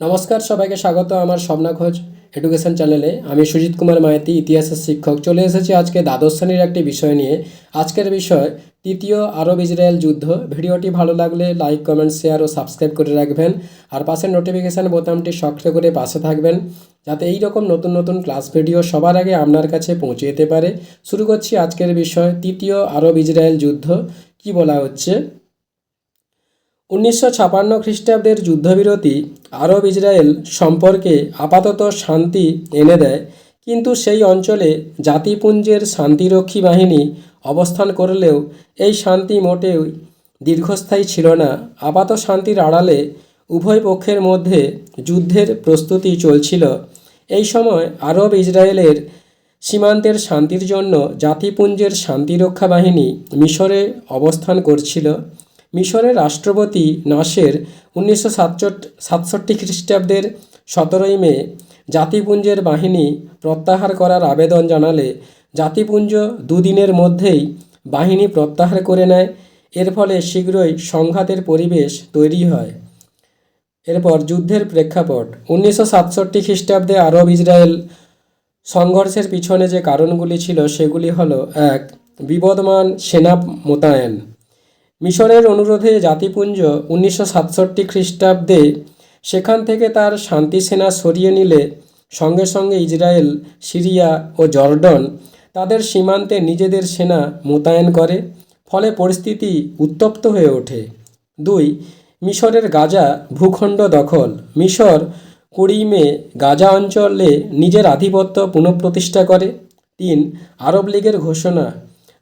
নমস্কার, সবাইকে স্বাগত আমার স্বপ্না খোঁজ এডুকেশন চ্যানেলে। আমি সুজিত কুমার মাইতি, ইতিহাসের শিক্ষক। চলে এসেছি আজকে দ্বাদশ শ্রেণির একটি বিষয় নিয়ে। আজকের বিষয়, তৃতীয় আরব ইসরায়েল যুদ্ধ। ভিডিওটি ভালো লাগলে লাইক, কমেন্ট, শেয়ার ও সাবস্ক্রাইব করে রাখবেন। আর পাশের নোটিফিকেশান বোতামটি সক্রিয় করে পাশে থাকবেন, যাতে এই রকম নতুন নতুন ক্লাস ভিডিও সবার আগে আপনার কাছে পৌঁছে যেতে পারে। শুরু করছি আজকের বিষয়, তৃতীয় আরব ইসরায়েল যুদ্ধ। কি বলা হচ্ছে? উনিশশো ছাপান্ন খ্রিস্টাব্দের যুদ্ধবিরতি আরব ইসরায়েল সম্পর্কে আপাতত শান্তি এনে দেয়, কিন্তু সেই অঞ্চলে জাতিপুঞ্জের শান্তিরক্ষী বাহিনী অবস্থান করলেও এই শান্তি মোটেও দীর্ঘস্থায়ী ছিল না। আপাত শান্তির আড়ালে উভয় পক্ষের মধ্যে যুদ্ধের প্রস্তুতি চলছিল। এই সময় আরব ইসরায়েলের সীমান্তের শান্তির জন্য জাতিপুঞ্জের শান্তিরক্ষা বাহিনী মিশরে অবস্থান করছিল। মিশরের রাষ্ট্রপতি নাসের উনিশশো সাতষট্টি খ্রিস্টাব্দের সতেরোই মে জাতিপুঞ্জের বাহিনী প্রত্যাহার করার আবেদন জানালে জাতিপুঞ্জ দুদিনের মধ্যেই বাহিনী প্রত্যাহার করে নেয়। এর ফলে শীঘ্রই সংঘাতের পরিবেশ তৈরি হয়। এরপর যুদ্ধের প্রেক্ষাপট। উনিশশো সাতষট্টি খ্রিস্টাব্দে আরব ইসরায়েল সংঘর্ষের পিছনে যে কারণগুলি ছিল সেগুলি হলো, এক বিবদমান সেনা মোতায়েন। মিশরের অনুরোধে জাতিপুঞ্জ উনিশশো সাতষট্টি খ্রিস্টাব্দে সেখান থেকে তার শান্তি সেনা সরিয়ে নিলে সঙ্গে সঙ্গে ইসরায়েল, সিরিয়া ও জর্ডন তাদের সীমান্তে নিজেদের সেনা মোতায়েন করে, ফলে পরিস্থিতি উত্তপ্ত হয়ে ওঠে। দুই, মিশরের গাজা ভূখণ্ড দখল। মিশর কুড়ি মে গাজা অঞ্চলে নিজের আধিপত্য পুনঃপ্রতিষ্ঠা করে। তিন, আরব লীগের ঘোষণা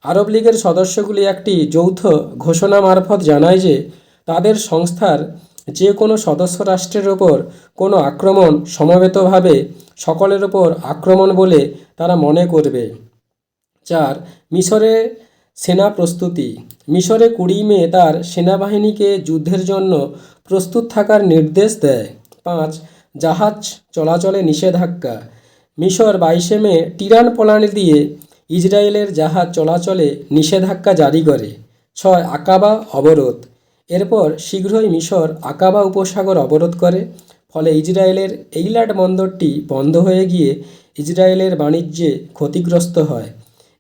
আরব লীগের সদস্যগুলি একটি যৌথ ঘোষণা মারফত জানায় যে তাদের সংস্থার যে কোনো সদস্য রাষ্ট্রের ওপর কোনো আক্রমণ সমবেতভাবে সকলের ওপর আক্রমণ বলে তারা মনে করবে। চার, মিশরে সেনা প্রস্তুতি। মিশরে কুড়ি মে তার সেনাবাহিনীকে যুদ্ধের জন্য প্রস্তুত থাকার নির্দেশ দেয়। পাঁচ, জাহাজ চলাচলে নিষেধাজ্ঞা। মিশর বাইশে মে টিরান পলানি দিয়ে ইসরায়েলের জাহাজ চলাচলে নিষেধাজ্ঞা জারি করে। ছয় আকাবা অবরোধ। এরপর শীঘ্রই মিশর আকাবা উপসাগর অবরোধ করে, ফলে ইসরায়েলের এইলাট বন্দরটি বন্ধ হয়ে গিয়ে ইসরায়েলের বাণিজ্যে ক্ষতিগ্রস্ত হয়।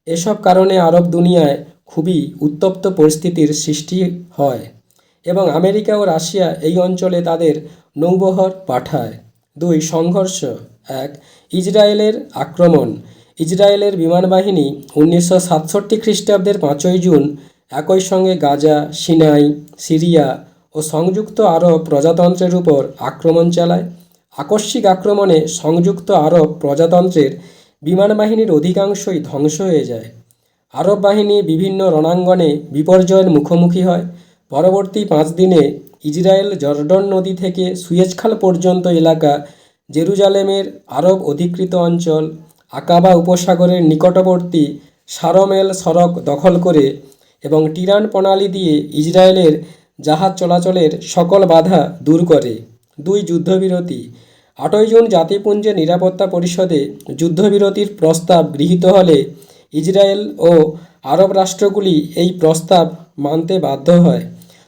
এসব কারণে আরব দুনিয়ায় খুবই উত্তপ্ত পরিস্থিতির সৃষ্টি হয় এবং আমেরিকা ও রাশিয়া এই অঞ্চলে তাদের নৌবহর পাঠায়। দুই সংঘর্ষ। এক, ইসরায়েলের আক্রমণ। ইসরায়েলের বিমানবাহিনী উনিশশো সাতষট্টি খ্রিস্টাব্দের পাঁচই জুন একই সঙ্গে গাজা, সিনাই, সিরিয়া ও সংযুক্ত আরব প্রজাতন্ত্রের উপর আক্রমণ চালায়। আকস্মিক আক্রমণে সংযুক্ত আরব প্রজাতন্ত্রের বিমানবাহিনীর অধিকাংশই ধ্বংস হয়ে যায়। আরব বাহিনী বিভিন্ন রণাঙ্গনে বিপর্যয়ের মুখোমুখি হয়। পরবর্তী পাঁচ দিনে ইসরায়েল জর্ডন নদী থেকে সুয়েজখাল পর্যন্ত এলাকা জেরুজালেমের আরব অধিকৃত অঞ্চল আকাবা উপসাগরের নিকটবর্তী সারমেল সড়ক দখল করে এবং টিরান প্রণালী দিয়ে ইসরায়েলের জাহাজ চলাচলের সকল বাধা দূর করে। দুই যুদ্ধবিরতি। আটই জুন জাতিপুঞ্জের নিরাপত্তা পরিষদে যুদ্ধবিরতির প্রস্তাব গৃহীত হলে ইসরায়েল ও আরব রাষ্ট্রগুলি এই প্রস্তাব মানতে বাধ্য হয়।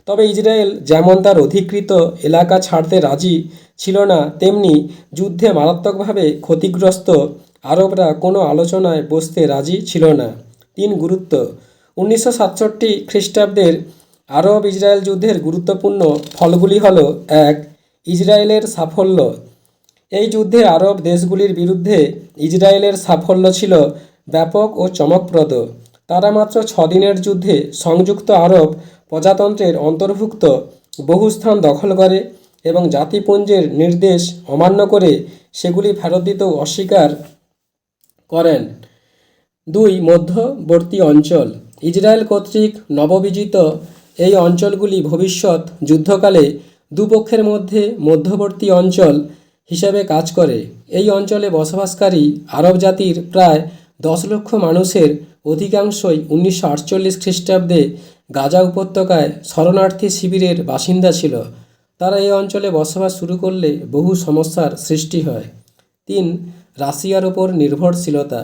তবে ইসরায়েল যেমন তার অধিকৃত এলাকা ছাড়তে রাজি ছিল না, তেমনি যুদ্ধে মারাত্মকভাবে ক্ষতিগ্রস্ত আরবরা কোনো আলোচনায় বসতে রাজি ছিল না। তিন গুরুত্ব। উনিশশো সাতষট্টি খ্রিস্টাব্দের আরব ইসরায়েল যুদ্ধের গুরুত্বপূর্ণ ফলগুলি হল, এক, ইসরায়েলের সাফল্য। এই যুদ্ধে আরব দেশগুলির বিরুদ্ধে ইসরায়েলের সাফল্য ছিল ব্যাপক ও চমকপ্রদ। তারা মাত্র ছদিনের যুদ্ধে সংযুক্ত আরব প্রজাতন্ত্রের অন্তর্ভুক্ত, বহু স্থান দখল করে এবং জাতিপুঞ্জের নির্দেশ অমান্য করে সেগুলি ফেরত দিতেও অস্বীকার করেন। দুই, মধ্যবর্তী অঞ্চল। ইসরায়েল কর্তৃক নববিজিত এই অঞ্চলগুলি ভবিষ্যৎ যুদ্ধকালে দুপক্ষের মধ্যে মধ্যবর্তী অঞ্চল হিসাবে কাজ করে। এই অঞ্চলে বসবাসকারী আরব জাতির প্রায় দশ লক্ষ মানুষের অধিকাংশই উনিশশো আটচল্লিশ খ্রিস্টাব্দে গাজা উপত্যকায় শরণার্থী শিবিরের বাসিন্দা ছিল। তারা এই অঞ্চলে বসবাস শুরু করলে বহু সমস্যার সৃষ্টি হয়। তিন রাশিয়ার ওপর নির্ভরশীলতা।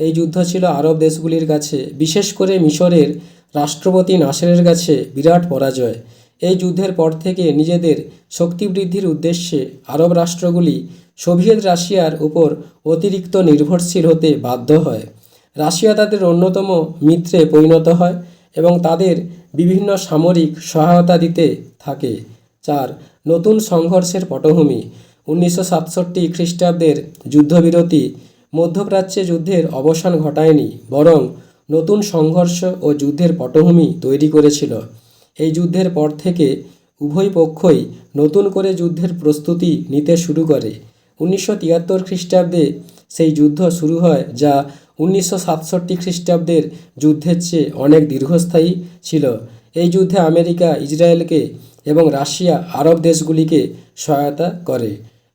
এই যুদ্ধ ছিল আরব দেশগুলির কাছে, বিশেষ করে মিশরের রাষ্ট্রপতি নাসেরের কাছে, বিরাট পরাজয়। এই যুদ্ধের পর থেকে নিজেদের শক্তি বৃদ্ধির উদ্দেশ্যে আরব রাষ্ট্রগুলি সোভিয়েত রাশিয়ার উপর অতিরিক্ত নির্ভরশীল হতে বাধ্য হয়। রাশিয়া তাদের অন্যতম মিত্রে পরিণত হয় এবং তাদের বিভিন্ন সামরিক সহায়তা দিতে থাকে। চার, নতুন সংঘর্ষের পটভূমি। উনিশশো সাতষট্টি খ্রিস্টাব্দের যুদ্ধবিরতি মধ্যপ্রাচ্যে যুদ্ধের অবসান ঘটায়নি, বরং নতুন সংঘর্ষ ও যুদ্ধের পটভূমি তৈরি করেছিল। এই যুদ্ধের পর থেকে উভয় পক্ষই নতুন করে যুদ্ধের প্রস্তুতি নিতে শুরু করে। উনিশশো তিয়াত্তর খ্রিস্টাব্দে সেই যুদ্ধ শুরু হয়, যা উনিশশো সাতষট্টি খ্রিস্টাব্দের যুদ্ধের চেয়ে অনেক দীর্ঘস্থায়ী ছিল। এই যুদ্ধে আমেরিকা, ইসরায়েলকে এবং রাশিয়া আরব দেশগুলিকে সহায়তা করে।